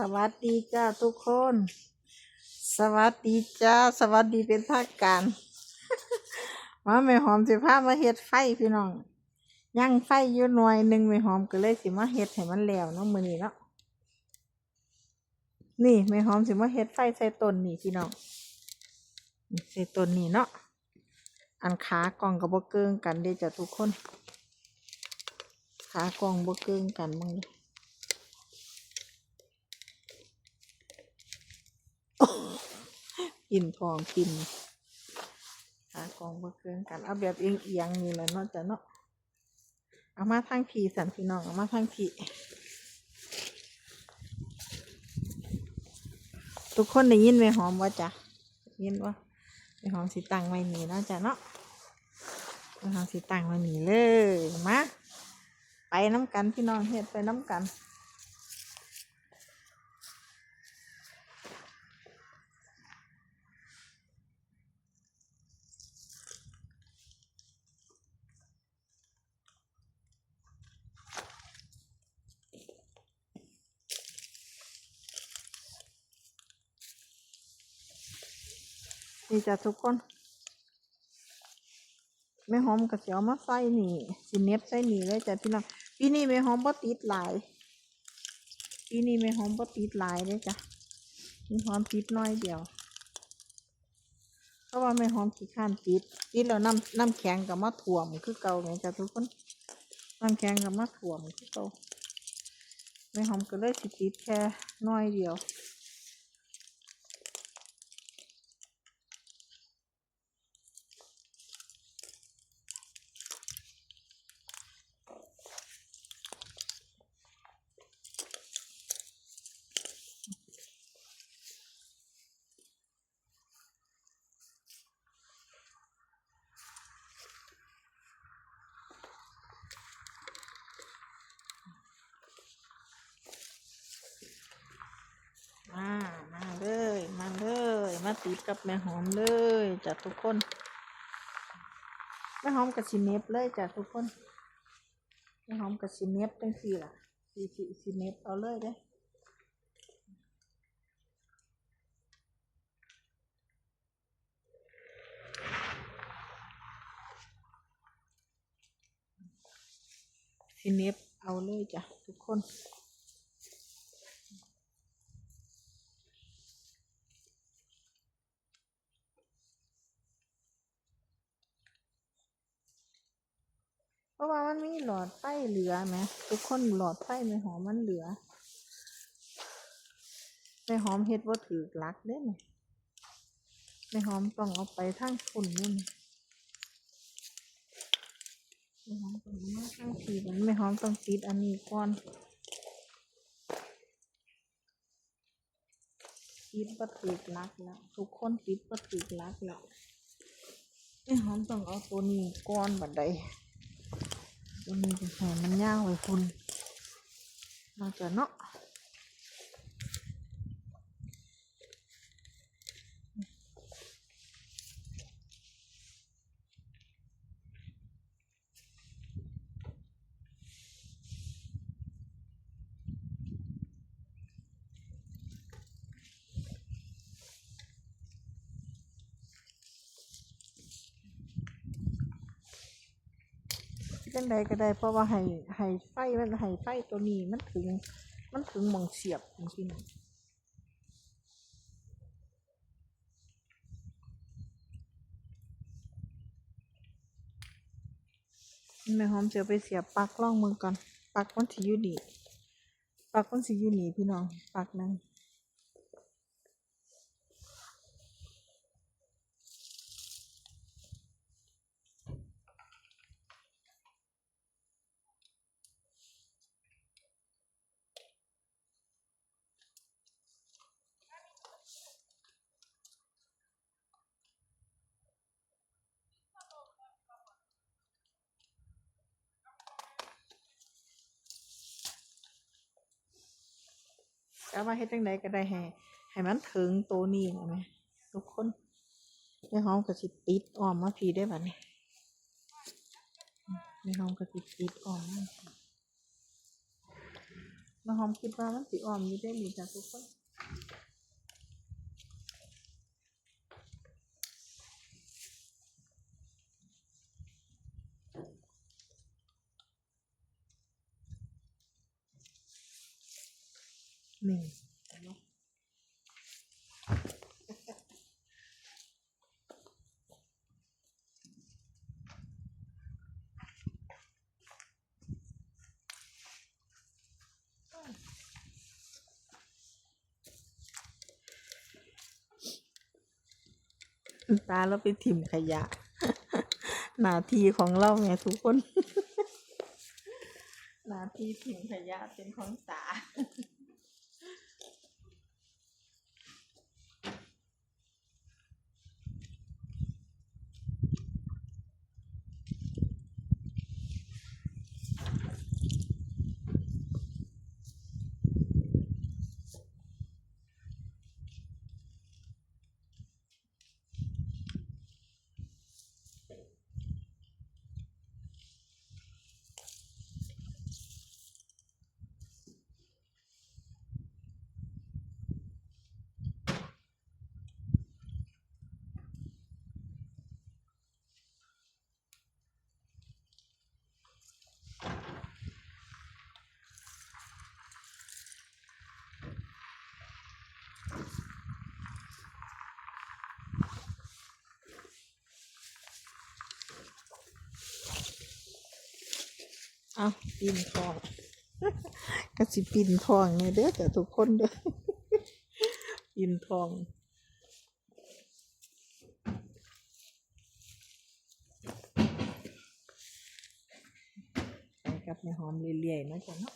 สวัสดีจ้าทุกคน สวัสดีจ้า สวัสดีเป็นทางการมาแม่หอมสิพามาเฮ็ดไฟพี่น้องย่างไฟอยู่หน่วยหนึ่งแม่หอมก็เลยสิมาเฮ็ดให้มันแล้วเนาะมือนี้เนาะนี่แม่หอมสิมาเฮ็ดไฟใส่ต้นนี่พี่น้องใส่ต้นนี่เนาะอันขากล่องกับบ่เกิงกันเด้จ้ะทุกคน ขากล่องบ่เกิงกันมึงเลย กินทองกินขากองบ่เกินกันเอาแบบเอียงเอียงๆนี่แหละเนาะจ้ะเนาะเอามาทางผีสันพี่น้องเอามาทางผีทุกคนได้ยินไหมหอมว่าจ้ะได้ยินว่าไหมหอมสิตังไว้นี่เนาะจ้ะเนาะไหมหอมสิตังไว้นี่เลยมาไปน้ำกันพี่น้องเฮ็ดไปน้ำกัน นี่จ้ะทุกคนแม่หอมกับเสียวมาใส่นี่สิเน็บใส่นี่เลยจ้ะพี่น้องปีนี้แม่หอมบ่ติดหลายปีนี้แม่หอมบ่ติดหลายเลยจ้ะแม่หอมติดน้อยเดียว เพราะว่าแม่หอมขี้ข้านติดติดแล้วน้ำน้ำแข็งกับมาถ่วมคือเก่าไงจ้ะทุกคนน้ำแข็งกับมาถ่วมคือเก่าแม่หอมก็เลยสิติดแค่น้อยเดียว มามาเลย มาเลย มาติดกับแม่หอมเลยจ้ะทุกคน แม่หอมกับสิเน็บเลยจ้ะทุกคน แม่หอมกับสิเน็บจังสี่ล่ะสีสีสิเน็บเอาเลยเด้สิเน็บเอาเลยจ้ะทุกคน เพราะว่ามันมีหลอ ดไฟเหลือไหมทุกคนหลอดไฟในหอมมันเหลือในหอมเฮ็ดว่าถือลักเด้นในหอมต้องเอาไปทั้งฝุ่นนู่นในหอมต้องเอามาทั้งทีมันไม่หอมต้องติดอันนี้ก่อนติดว่าถือลักแล้วทุกคนติดว่าถือลักแล้วในหอมต้องเอาตัวนี้ก่อนบัดใด ตัวนี้จะใส่มันยาวไว้คุณมาจะเนาะ จังใดก็ได้เพราะว่าให้ให้ไฟมันให้ไฟตัวนี้มันถึง มันถึงมองเสียบจริงๆแม่หอมจะไปเสียบปักล่องมือก่อน ปักมันสิอยู่นี่ปักมันสิอยู่นี่พี่น้อง ปักนั้น เอามาเฮ็ดจังไดก็ได้ให้ให้มันถึงตัวนี้นะแม่ทุกคนแม่หอมก็สิติดอ้อมมาพี่ได้บัดนี้แม่หอมก็สิติดอ้อมมาพี่มาหอมคิดว่ามันสิออมอยู่ได้หรือจ้ะทุกคน ห็นไหมตาเราไปถิ่มขยะ หน้าที่ของเราไงทุกคน หน้าที่ถิ่มขยะเป็นของตา เอาปิ่นทองก็สิปิ่นทองเนี่ยเด้อแต่ทุกคนเด้อปิ่นทองไปกับแม่หอมเรื่อยๆนะจ๊ะเนาะ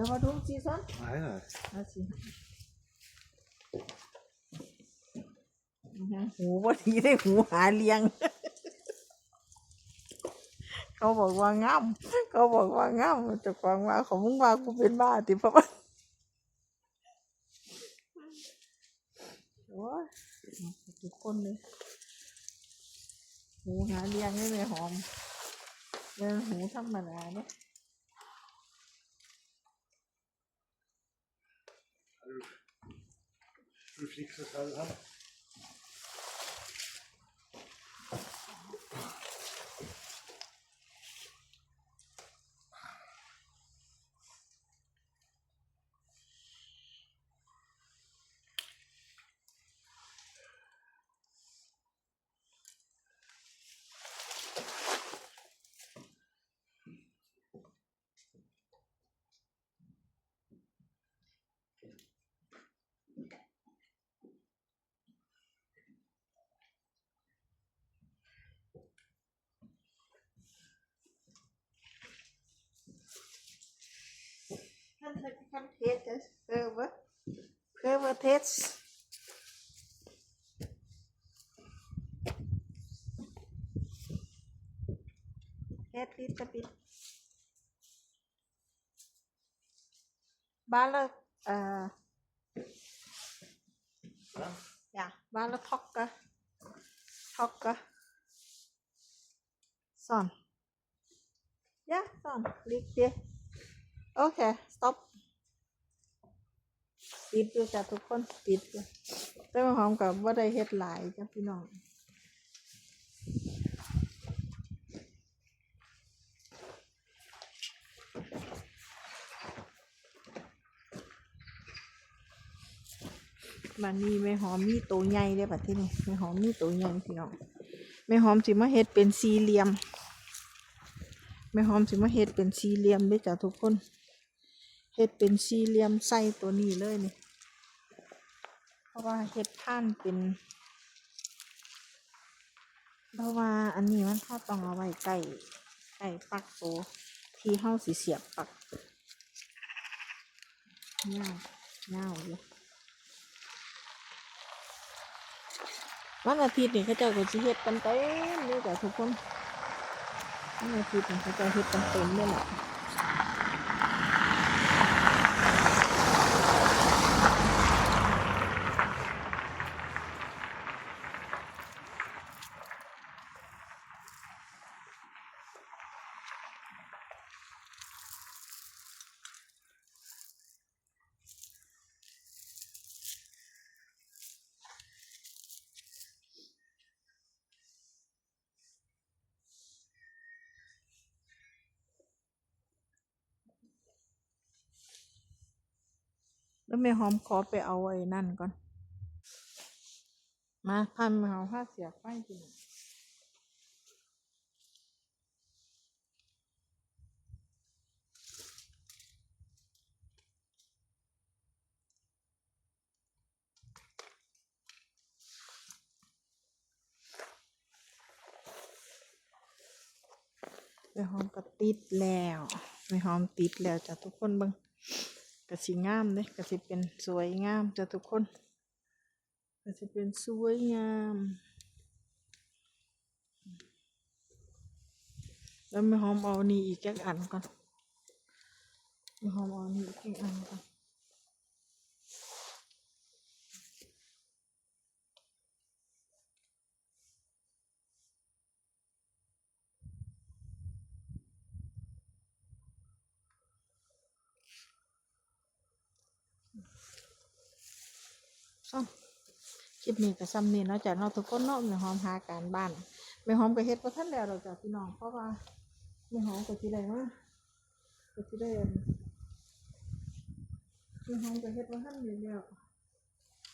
ดี๋ยวมาดูซีซัน Nej, nej. เอาสินะหูว่าดีได้หูหาเลี้ยง เขาบอกว่างามเขาบอกว่างามเจะฟังว่าของมึงว่ากูเป็นบ้าติเพราะว่าโอ้ยทุกคนเลยหูหาเลี้ยงไม่ไม่หอมเป็นหูธรรมดาเนี่ย Du wie viel haben. Flavor, flavor, flavor taste. Add little bit. Bala, uh, huh? yeah, bala poker, poker, son. Yeah, son, click there. Okay, stop. ปิดอยู่จ้ะทุกคนปิดอยู่แต่มาหอมกับว่าได้เฮ็ดหลายจ้ะพี่น้องบันนี้แม่หอมมีตัวใหญ่ได้บัดที่นี่แม่หอมมีตัวใหญ่พี่น้องแม่หอมสิมาเฮ็ดเป็นสี่เหลี่ยมแม่หอมสิมาเฮ็ดเป็นสี่เหลี่ยมด้อจ้ะทุกคน เฮ็ดเป็นสี่เหลี่ยมใส่ตัวนี้เลยนี่ เพราะว่าเฮ็ดท่านเป็น เพราะว่าอันนี้มันเขาต้องเอาไว้ใกล้ใกล้ปักโตที่เฮาสิเสียบปักเงาเงาอยู่วันอาทิตย์นี่เขาเจ้าก็สิเฮ็ดกันเต็มเลยจ้ะทุกคนนี่อาทิตย์นี้เขาจะเฮ็ดกันเต็มเลยแหละ แล้วแม่หอมขอไปเอาไอ้นั่นก่อน มาพันมาเอาผ้าเสียบไฟกินแม่หอมก็ติดแล้วแม่หอมติดแล้วจ้ะทุกคนเบิ่ง กะสิงามเลยกะสิเป็นสวยงามจ้ะทุกคนกะสิเป็นสวยงาม แล้วไม่หอมเอานี่อีกจักอันก่อนไม่หอมเอานี่อีกจักอันก่อน ซ่อมคลิปนี้ก็ซ้ำนี่เนาะจ้ะเนาะทุกคนเนาะแม่หอมหาการบ้านแม่หอมก็เฮ็ดบ่ทันแล้วดอกจ้ะพี่น้องเพราะว่าแม่หอมก็สิได้มาก็สิได้อันแม่หอมก็เฮ็ดบ่ทันอยู่แล้ว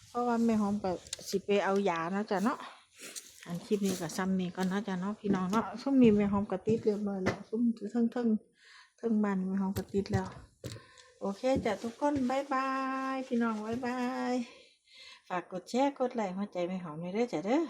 เพราะว่าแม่หอมก็สิไปเอายาเนาะจ้ะเนาะอันคลิปนี้ก็ซ้ำนี่ก่อนเนาะจ้ะเนาะพี่น้องเนาะซุ่มนี้แม่หอมก็ติดเรียบร้อยแล้วซุ่มเทิงเทิงเทิงบ้านแม่หอมก็ติดแล้ว โอเคจ้ะทุกคนบายบาย พี่น้องบายบาย ฝากกดแชร์ กดไลค์หัวใจไม่หอมหน่อยเด้อจ้ะเด้อ